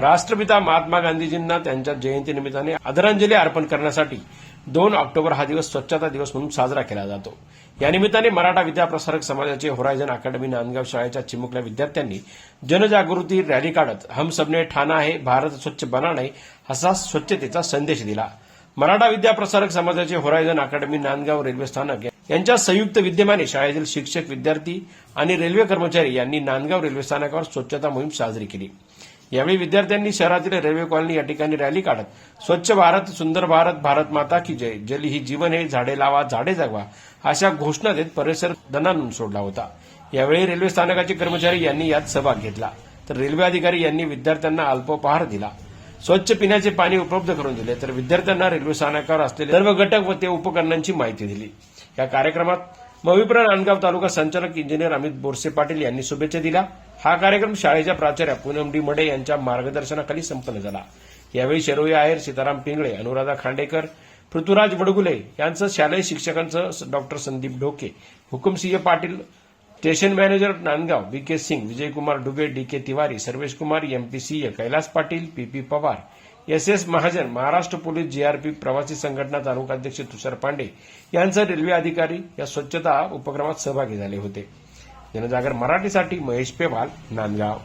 राष्ट्रपिता महात्मा गांधीजींना त्यांच्या जयंतीनिमित्ताने आदरांजली अर्पण करण्यासाठी दोन ऑक्टोबर हा दिवस स्वच्छता दिवस म्हणून साजरा केला जातो. या निमित्ताने मराठा विद्याप्रसारक समाजाचे होरायझन अकॅडमी नांदगाव शाळेच्या चिमुकल्या विद्यार्थ्यांनी जनजागृती रॅली काढत हम सबने ठाणा आहे भारत स्वच्छ बनाणे असा स्वच्छतेचा संदेश दिला. मराठा विद्याप्रसारक समाजाचे होरायझन अकॅडमी नांदगाव रेल्वे स्थानक यांच्या संयुक्त विद्यमाने शाळेतील शिक्षक विद्यार्थी आणि रेल्वे कर्मचारी यांनी नांदगाव रेल्वे स्थानकावर स्वच्छता मोहीम साजरी केली. यावेळी विद्यार्थ्यांनी शहरातील रेल्वे कॉलनी या ठिकाणी रॅली काढत स्वच्छ भारत सुंदर भारत भारत माता की जय जल ही जीवन हे झाडे लावा झाडे जगवा अशा घोषणा देत परिसर दणानून सोडला होता. यावेळी रेल्वे स्थानकाचे कर्मचारी यांनी यात सहभाग घेतला. तर रेल्वे अधिकारी यांनी विद्यार्थ्यांना अल्पोपहार दिला. स्वच्छ पिण्याचे पाणी उपलब्ध करून दिले. तर विद्यार्थ्यांना रेल्वे स्थानकावर असलेले सर्व घटक व ते उपकरणांची माहिती दिली. या कार्यक्रमात मविप्रा नांदगाव तालुका संचालक इंजिनियर अमित बोरसे पाटील यांनी शुभेच्छा दिल्या. हा कार्यक्रम शाळेच्या प्राचार्या पूनम डी मडे यांच्या मार्गदर्शनाखाली संपन्न झाला. यावेळी शरोई आहेर सीताराम पिंगळे अनुराधा खांडेकर पृथ्वीराज वडगुले यांचं शालेय शिक्षकांचं doctor Sandeep Dhoke Hukumsingh Patil station manager Nandgaon B K Singh Vijaykumar Dube D K Tiwari Sarvesh Kumar MP Singh Kailas Patil P P Pawar S S Mahajan Maharashtra police GRP प्रवासी संघटना तालुकाध्यक्ष तुषार पांडे यांसह railway अधिकारी या स्वच्छता उपक्रमात सहभागी झाले होते. जनजागर मराठीसाठी महेश पेवाल नांदगाव.